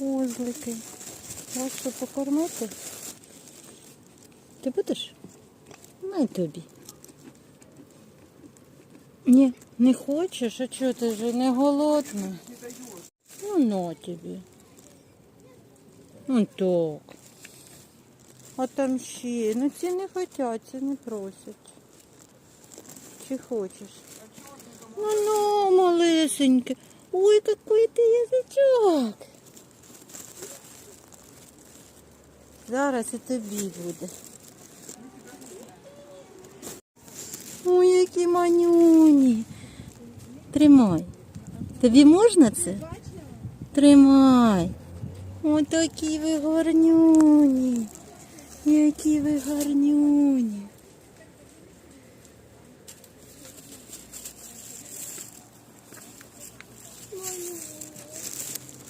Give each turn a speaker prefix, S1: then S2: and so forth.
S1: козлики. Вас що покормити? Ти будеш? Най тобі. Ні, не хочеш, а чого ти вже не голодний? Ну, на тобі. Ну так. А там ще. Ну ці не хочуть, ці не просять. Чи хочеш? Ну, ну, малесеньке. Ой, какой ти язичок. Зараз і тобі буде. Ой, які манюні. Тримай. Тобі можна це? Тримай. Ой, такі ви гарнюні. Які ви гарнюні.